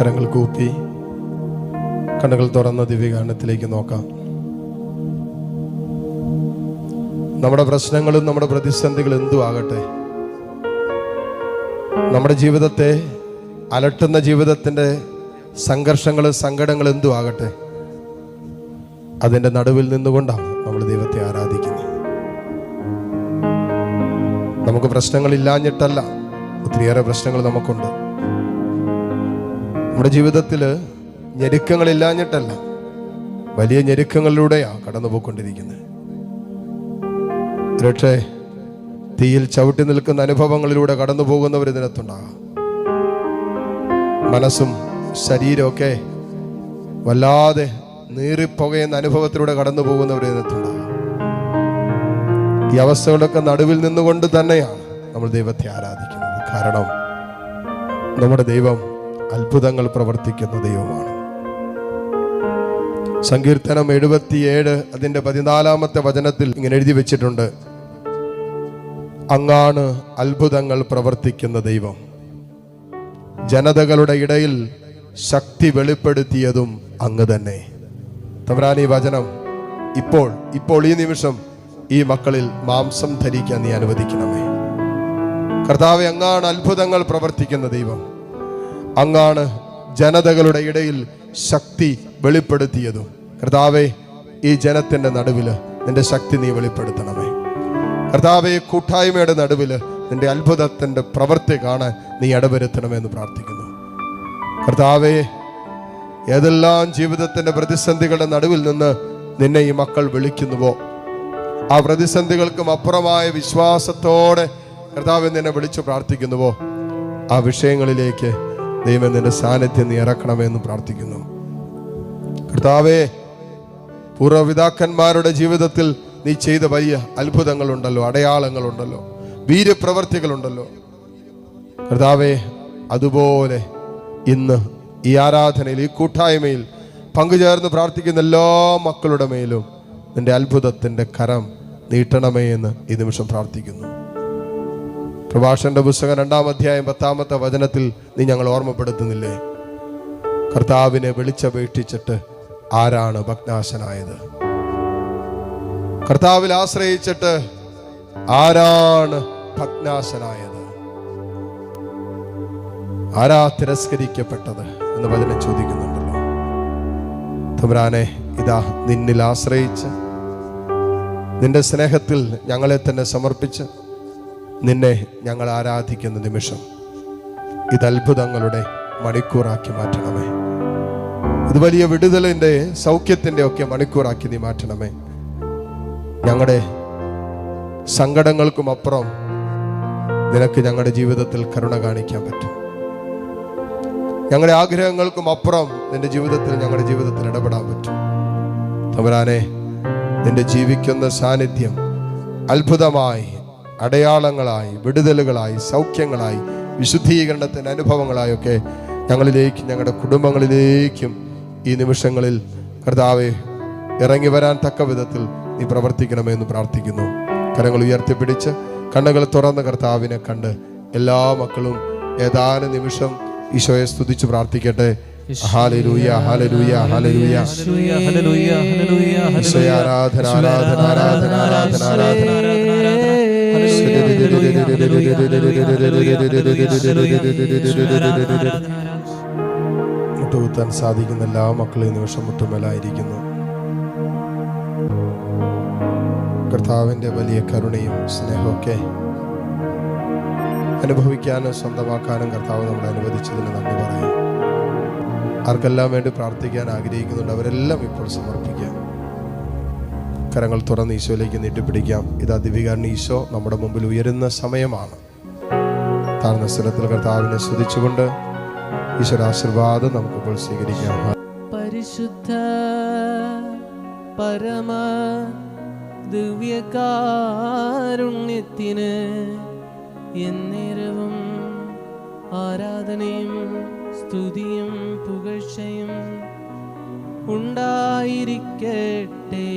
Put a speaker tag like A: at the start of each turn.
A: കരങ്ങൾ കൂപ്പി കണ്ണുകൾ തുറന്ന ദിവ്യകാരണത്തിലേക്ക് നോക്കാം. നമ്മുടെ പ്രശ്നങ്ങളും നമ്മുടെ പ്രതിസന്ധികളും എന്തു ആകട്ടെ. നമ്മുടെ ജീവിതത്തെ അലട്ടുന്ന ജീവിതത്തിന്റെ സംഘർഷങ്ങൾ സങ്കടങ്ങൾ എന്തു ആകട്ടെ. അതിന്റെ നടുവിൽ നിന്നുകൊണ്ടാണ് നമ്മൾ ദൈവത്തെ ആരാധിക്കുന്നത്. നമുക്ക് പ്രശ്നങ്ങളില്ലാഞ്ഞിട്ടല്ല ഒത്തിരിയേറെ പ്രശ്നങ്ങൾ നമുക്കുണ്ട്. നമ്മുടെ ജീവിതത്തിൽ ഞെരുക്കങ്ങളില്ലാഞ്ഞിട്ടല്ല വലിയ ഞെരുക്കങ്ങളിലൂടെയാണ് കടന്നു പോയിക്കൊണ്ടിരിക്കുന്നത് പക്ഷേ തീയിൽ ചവിട്ടി നിൽക്കുന്ന അനുഭവങ്ങളിലൂടെ കടന്നു പോകുന്നവർ ഇതിനകത്തുണ്ടാകാം. മനസ്സും ശരീരമൊക്കെ വല്ലാതെ നീറിപ്പുകയെന്ന അനുഭവത്തിലൂടെ കടന്നു പോകുന്നവർ ഇതിനകത്തുണ്ടാകാം. ഈ അവസ്ഥകളൊക്കെ നടുവിൽ നിന്നുകൊണ്ട് തന്നെയാണ് നമ്മൾ ദൈവത്തെ ആരാധിക്കുന്നത്. കാരണം നമ്മുടെ ദൈവം അത്ഭുതങ്ങൾ പ്രവർത്തിക്കുന്ന ദൈവമാണ്. സങ്കീർത്തനം എഴുപത്തിയേഴ് അതിന്റെ പതിനാലാമത്തെ വചനത്തിൽ ഇങ്ങനെ എഴുതി വെച്ചിട്ടുണ്ട്. അങ്ങാണ് അത്ഭുതങ്ങൾ പ്രവർത്തിക്കുന്ന ദൈവം. ജനതകളുടെ ഇടയിൽ ശക്തി വെളിപ്പെടുത്തിയതും അങ്ങ് തന്നെ. തമരാൻ ഈ വചനം ഇപ്പോൾ ഇപ്പോൾ ഈ നിമിഷം ഈ മക്കളിൽ മാംസം ധരിക്കാൻ നീ അനുവദിക്കണമേ. കർത്താവ് അങ്ങാണ് അത്ഭുതങ്ങൾ പ്രവർത്തിക്കുന്ന ദൈവം. അങ്ങാണ് ജനതകളുടെ ഇടയിൽ ശക്തി വെളിപ്പെടുത്തിയതും. കർത്താവെ ഈ ജനത്തിന്റെ നടുവിൽ നിന്റെ ശക്തി നീ വെളിപ്പെടുത്തണമേ. കർത്താവെ കൂട്ടായ്മയുടെ നടുവിൽ നിന്റെ അത്ഭുതത്തിന്റെ പ്രവൃത്തി കാണാൻ നീ ഇടവരുത്തണമെന്ന് പ്രാർത്ഥിക്കുന്നു. കർത്താവെ ഏതെല്ലാം ജീവിതത്തിന്റെ പ്രതിസന്ധികളുടെ നടുവിൽ നിന്ന് നിന്നെ ഈ മക്കൾ വിളിക്കുന്നുവോ ആ പ്രതിസന്ധികൾക്കും അപ്പുറമായ വിശ്വാസത്തോടെ കർത്താവ് നിന്നെ വിളിച്ചു പ്രാർത്ഥിക്കുന്നുവോ ആ വിഷയങ്ങളിലേക്ക് ദൈവം നിന്റെ സാന്നിധ്യം നീ ഇറക്കണമെന്ന് പ്രാർത്ഥിക്കുന്നു. കർത്താവേ പൂർവപിതാക്കന്മാരുടെ ജീവിതത്തിൽ നീ ചെയ്ത വലിയ അത്ഭുതങ്ങളുണ്ടല്ലോ അടയാളങ്ങളുണ്ടല്ലോ വീര്യപ്രവർത്തികളുണ്ടല്ലോ. കർത്താവേ അതുപോലെ ഇന്ന് ഈ ആരാധനയിൽ ഈ കൂട്ടായ്മയിൽ പങ്കുചേർന്ന് പ്രാർത്ഥിക്കുന്ന എല്ലാ മക്കളുടെ മേലും നിന്റെ അത്ഭുതത്തിന്റെ കരം നീട്ടണമേ എന്ന് ഈ നിമിഷം പ്രാർത്ഥിക്കുന്നു. പ്രഭാഷന്റെ പുസ്തകം രണ്ടാം അധ്യായം പത്താമത്തെ വചനത്തിൽ നീ ഞങ്ങൾ ഓർമ്മപ്പെടുത്തുന്നില്ലേ? കർത്താവിനെ വിളിച്ചപേക്ഷിച്ചിട്ട് ആരാണ് ഭഗ്നാശനായത്? കർത്താവിൽ ആശ്രയിച്ചിട്ട് ആരാണ് ഭഗ്നാശനായത്? ആരാ തിരസ്കരിക്കപ്പെട്ടത് എന്ന് വചനം ചോദിക്കുന്നുണ്ടല്ലോ. തമ്പുരാനെ ഇതാ നിന്നിൽ ആശ്രയിച്ച് നിന്റെ സ്നേഹത്തിൽ ഞങ്ങളെ തന്നെ സമർപ്പിച്ച് നിന്നെ ഞങ്ങൾ ആരാധിക്കുന്ന നിമിഷം ഇത് അത്ഭുതങ്ങളുടെ മണിക്കൂറാക്കി മാറ്റണമേ. ഇത് വലിയ വിടുതലിന്റെ സൗഖ്യത്തിന്റെ ഒക്കെ മണിക്കൂറാക്കി നീ മാറ്റണമേ. ഞങ്ങളുടെ സങ്കടങ്ങൾക്കും അപ്പുറം നിനക്ക് ഞങ്ങളുടെ ജീവിതത്തിൽ കരുണ കാണിക്കാൻ പറ്റും. ഞങ്ങളുടെ ആഗ്രഹങ്ങൾക്കും അപ്പുറം നിന്റെ ജീവിതത്തിൽ ഞങ്ങളുടെ ജീവിതത്തിൽ ഇടപെടാൻ പറ്റും. തമരാനെ നിന്റെ ജീവിക്കുന്ന സാന്നിധ്യം അത്ഭുതമായി അടയാളങ്ങളായി വിടുതലുകളായി സൗഖ്യങ്ങളായി വിശുദ്ധീകരണത്തിന്റെ അനുഭവങ്ങളായൊക്കെ ഞങ്ങളിലേക്ക് ഞങ്ങളുടെ കുടുംബങ്ങളിലേക്കും ഈ നിമിഷങ്ങളിൽ കർത്താവെ ഇറങ്ങി വരാൻ തക്ക വിധത്തിൽ നീ പ്രവർത്തിക്കണമെന്ന് പ്രാർത്ഥിക്കുന്നു. കരങ്ങൾ ഉയർത്തിപ്പിടിച്ച് കണ്ണുകൾ തുറന്ന് കർത്താവിനെ കണ്ട് എല്ലാ മക്കളും ഏതാനും നിമിഷം ഈശോയെ സ്തുതിച്ച് പ്രാർത്ഥിക്കട്ടെ. ഹാലലൂയ ഹാലലൂയ ഹാലലൂയ. ആരാധന ആരാധന ആരാധന ആരാധന ആരാധന. മുട്ടുകുത്താൻ സാധിക്കുന്ന എല്ലാ മക്കളും ഈ നിമിഷം മുട്ടുമലായിരിക്കുന്നു. കർത്താവിന്റെ വലിയ കരുണയും സ്നേഹമൊക്കെ അനുഭവിക്കാനും സ്വന്തമാക്കാനും കർത്താവ് നമ്മളെ അനുവദിച്ചതിന് നന്ദി പറയാം. ആർക്കെല്ലാം വേണ്ടി പ്രാർത്ഥിക്കാൻ ആഗ്രഹിക്കുന്നുണ്ട് അവരെല്ലാം ഇപ്പോൾ സമർപ്പിക്കാം. കരങ്ങൾ തുറന്ന് ഈശോയിലേക്ക് നീട്ടിപ്പിടിക്കാം. ഇതാ ദിവ്യകാരൻ ഈശോ നമ്മുടെ മുമ്പിൽ ഉയരുന്ന സമയമാണ്. താഴ്ന്ന സ്ഥലത്തിൽ കർത്താവിനെ സ്തുതിച്ചുകൊണ്ട് ഈശ്വരാശീർവാദം നമുക്കിപ്പോൾ സ്വീകരിക്കാം.
B: പരിശുദ്ധ പരമ ദിവ്യകാരുണ്യത്തിന് എന്നേരവും ആരാധനയും സ്തുതിയും പുകഴ്ചയും ഉണ്ടായിരിക്കട്ടെ.